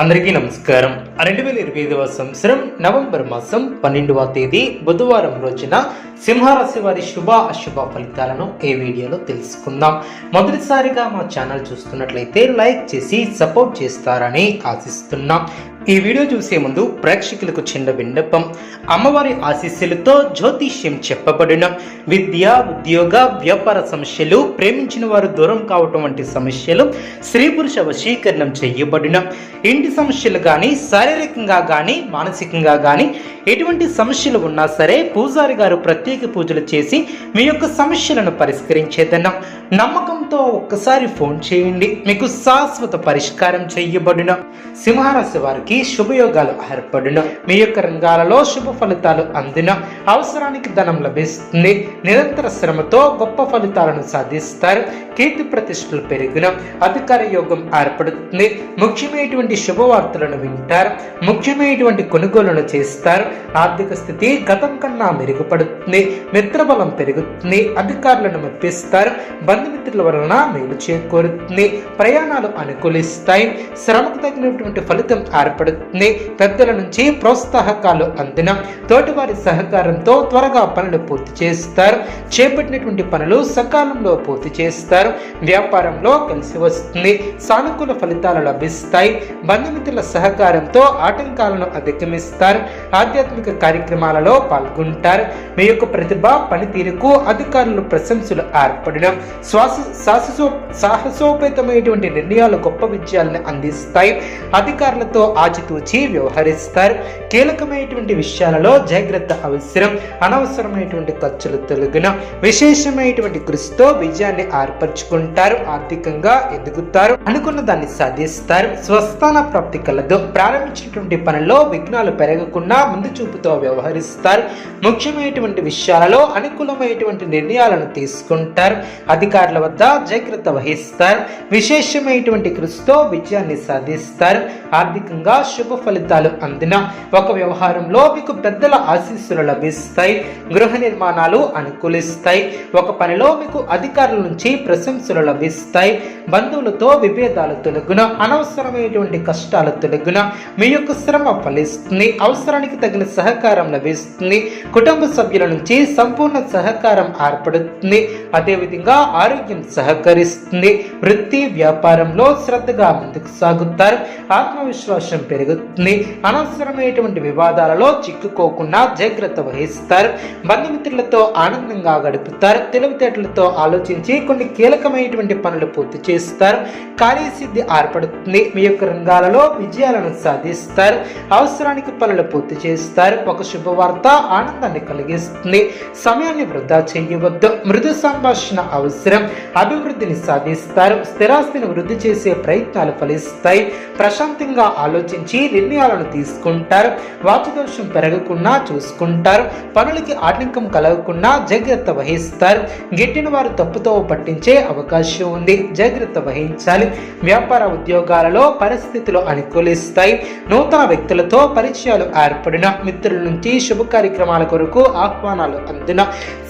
అందరికీ నమస్కారం. రెండు వేల ఇరవై ఐదవ సంవత్సరం నవంబర్ మాసం పన్నెండవ తేదీ బుధవారం రోజున సింహరాశి వారి శుభ అశుభ ఫలితాలను ఈ వీడియోలో తెలుసుకుందాం. మొదటిసారిగా మా ఛానల్ చూస్తున్నట్లయితే లైక్ చేసి సపోర్ట్ చేస్తారని ఆశిస్తున్నాం. ఈ వీడియో చూసే ముందు ప్రేక్షకులకు చిన్న విన్నపం. అమ్మవారి ఆశీస్సులతో జ్యోతిష్యం చెప్పబడిన విద్య ఉద్యోగ వ్యాపార సమస్యలు ప్రేమించిన వారు దూరం కావటం వంటి సమస్యలు స్త్రీ పురుష వశీకరణం చేయబడిన ఇంటి సమస్యలు కానీ శారీరకంగా కానీ మానసికంగా కానీ ఎటువంటి సమస్యలు ఉన్నా సరే పూజారి గారు ప్రత్యేక పూజలు చేసి మీ యొక్క సమస్యలను పరిష్కరించేదన్న నమ్మకం నమ్మకంతో ఒక్కసారి ఫోన్ చేయండి. మీకు శాశ్వత పరిష్కారం చేయబడిన. సింహరాశి వారికి శుభయోగాలు ఏర్పడిన. మీ యొక్క రంగాలలో శుభ ఫలితాలు అందిన. అవసరానికి ధనం లభిస్తుంది. నిరంతర శ్రమతో గొప్ప ఫలితాలను సాధిస్తారు. కీర్తి ప్రతిష్టలు పెరిగిన. అధికార యోగం ఏర్పడుతుంది. ముఖ్యమైనటువంటి శుభవార్తలను వింటారు. ముఖ్యమైనటువంటి కొనుగోలును చేస్తారు. ఆర్థిక స్థితి గతం కన్నా మెరుగుపడుతుంది. మిత్రబలం పెరుగుతుంది. అధికారులను మెప్పిస్తారు. బంధుమిత్రుల వలన మేలు చేకూరుతుంది. ప్రయాణాలు అనుకూలిస్తాయి. శ్రమకు తగినటువంటి ఫలితం ఏర్పడుతుంది. పెద్దల నుంచి ప్రోత్సాహకాలు అందిన తోటివారి సహకారంతో త్వరగా పనులు పూర్తి చేస్తారు. చేపట్టినటువంటి పనులు సకాలంలో పూర్తి చేస్తారు. వ్యాపారంలో కలిసి వస్తుంది. సానుకూల ఫలితాలు లభిస్తాయి. బంధుమిత్రుల సహకారంతో ఆటంకాలను అధిగమిస్తారు. ఆధ్యాత్మిక కార్యక్రమాలలో పాల్గొంటారు. మీ యొక్క ప్రతిభ పనితీరుకు అధికారులు ప్రశంసలు ఏర్పడడం శ్వాస సాహసో సాహసోపేతమైనటువంటి నిర్ణయాలు గొప్ప విజయాలను అందిస్తాయి. అధికారులతో ఆచితూచి వ్యవహరిస్తారు. కీలకమైనటువంటి విషయాలలో జాగ్రత్త అవసరం. అనవసరమైనటువంటి ఖర్చులు తొలగిన విశేషమైనటువంటి కృషితో విజయాన్ని ఏర్పరచుకుంటారు. ఆర్థికంగా ఎదుగుతారు. అనుకున్న దాన్ని సాధిస్తారు. స్వస్థాన ప్రాప్తి కలదు. ప్రారంభించినటువంటి పనుల్లో విఘ్నాలు పెరగకుండా ముందు చూపుతో వ్యవహరిస్తారు. ముఖ్యమైనటువంటి విషయాలలో అనుకూలమైనటువంటి నిర్ణయాలను తీసుకుంటారు. అధికారుల వద్ద జాగ్రత్త వహిస్తారు విశేషమైనటువంటి కృషితో విజయాన్ని సాధిస్తారు. ఆర్థికంగా శుభ ఫలితాలు అందిన ఒక వ్యవహారంలో మీకు పెద్దల ఆశీస్సులు లభిస్తాయి. గృహ నిర్మాణాలు అనుకూలిస్తాయి. ఒక పనిలో మీకు అధికారుల నుంచి ప్రశంసలు లభిస్తాయి. బంధువులతో విభేదాలు తొలగున అనవసరమైనటువంటి కష్టాలు తొలగున మీ యొక్క శ్రమ ఫలిస్తుంది. అవసరానికి తగిన సహకారం లభిస్తుంది. కుటుంబ సభ్యుల నుంచి సంపూర్ణ సహకారం ఏర్పడుతుంది. అదేవిధంగా ఆరోగ్యం సహకరిస్తుంది. వృత్తి వ్యాపారంలో శ్రద్ధగా ముందుకు సాగుతారు. ఆత్మవిశ్వాసం పెరుగుతుంది. అనవసరమైనటువంటి వివాదాలలో చిక్కుకోకుండా జాగ్రత్త వహిస్తారు. బంధుమిత్రులతో ఆనందంగా గడుపుతారు. తెలివితేటలతో ఆలోచించి కొన్ని కీలకమైనటువంటి పనులు పూర్తి చేస్తారు. కార్యసిద్ధి ఏర్పడుతుంది. మీ యొక్క రంగాలలో విజయాలను సాధిస్తారు. అవసరానికి పనులు పూర్తి చేస్తారు. ఒక శుభవార్త ఆనందాన్ని కలిగిస్తుంది. సమయాన్ని వృధా చేయవద్దు. మృదు సంభాషణ అవసరం. అభివృద్ధిని సాధిస్తారు స్థిరాస్తిని వృద్ధి చేసే ప్రయత్నాలు ఫలిస్తాయి. ప్రశాంతంగా ఆలోచించి నిర్ణయాలను తీసుకుంటారు. వాచుదోషం పెరగకుండా చూసుకుంటారు. పనులకి ఆటంకం కలగకుండా జాగ్రత్త వహిస్తారు. గిట్టిన వారు తప్పుతో పట్టించే అవకాశం ఉంది. జాగ్రత్త వహించాలి. వ్యాపార ఉద్యోగాలలో పరిస్థితులు అనుకూలిస్తాయి. నూతన వ్యక్తులతో పరిచయాలు ఏర్పడిన మిత్రుల నుంచి శుభ కార్యక్రమాల కొరకు ఆహ్వానాలు అందిన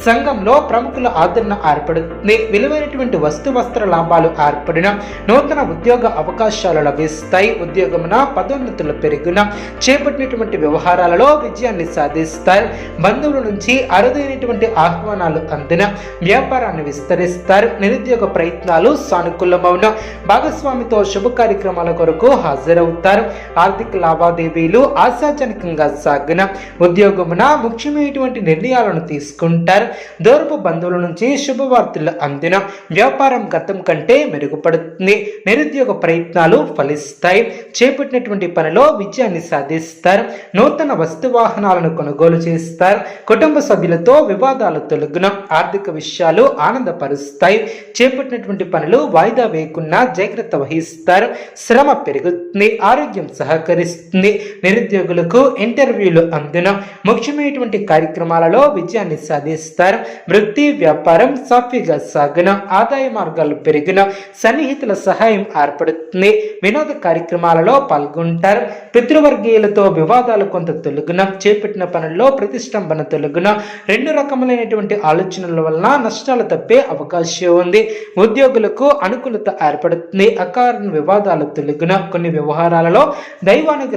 సంఘంలో ప్రముఖుల ఆదరణ ఏర్పడుతుంది. విలువైనటువంటి వస్తు వస్త్ర లాభాలు ఏర్పడిన నూతన ఉద్యోగ అవకాశాలు లభిస్తాయి. ఉద్యోగమున పదోన్నతులు పెరిగిన చేపట్టినటువంటి వ్యవహారాలలో విజయాన్ని సాధిస్తారు బంధువుల నుంచి అరుదైనటువంటి ఆహ్వానాలు అందిన వ్యాపారాన్ని విస్తరిస్తారు. నిరుద్యోగ ప్రయత్నాలు సానుకూలమవున. భాగస్వామితో శుభ కార్యక్రమాల కొరకు హాజరవుతారు. ఆర్థిక లావాదేవీలు ఆశాజనకంగా సాగిన ఉద్యోగమున ముఖ్యమైనటువంటి నిర్ణయాలను తీసుకుంటారు. దూరపు బంధువుల నుంచి శుభవార్తలు అందిన వ్యాపారం గతం కంటే మెరుగుపడుతుంది. నిరుద్యోగ ప్రయత్నాలు ఫలిస్తాయి. చేపట్టినటువంటి పనిలో విజయాన్ని సాధిస్తారు. నూతన వస్తు వాహనాలను కొనుగోలు చేస్తారు. కుటుంబ సభ్యులతో వివాదాలు తొలగిన ఆర్థిక విషయాలు ఆనందపరుస్తాయి. చేపట్టినటువంటి పనులు వాయిదా వేయకుండా జాగ్రత్త వహిస్తారు. శ్రమ పెరుగుతుంది. ఆరోగ్యం సహకరిస్తుంది. నిరుద్యోగులకు ఇంటర్వ్యూలు అందున ముఖ్యమైనటువంటి కార్యక్రమాలలో విజయాన్ని సాధిస్తారు. వృత్తి వ్యాపారం సాఫీగా సాగున ఆదాయ మార్గాలు పెరిగిన సన్నిహితుల సహాయం ఏర్పడుతుంది. వినోద కార్యక్రమాలలో పాల్గొంటారు. పితృవర్గీయులతో వివాదాలు కొంత తొలగున చేపట్టిన పనుల్లో ప్రతిష్టంభన తొలగున రెండు రకములైనటువంటి ఆలోచనల వలన నష్టాలు తప్పే అవకాశం ఉంది. ఉద్యోగులకు అనుకూలత ఏర్పడుతుంది. అకారణ వివాదాలు తొలగిన కొన్ని వ్యవహారాలలో దైవానుగ్రహం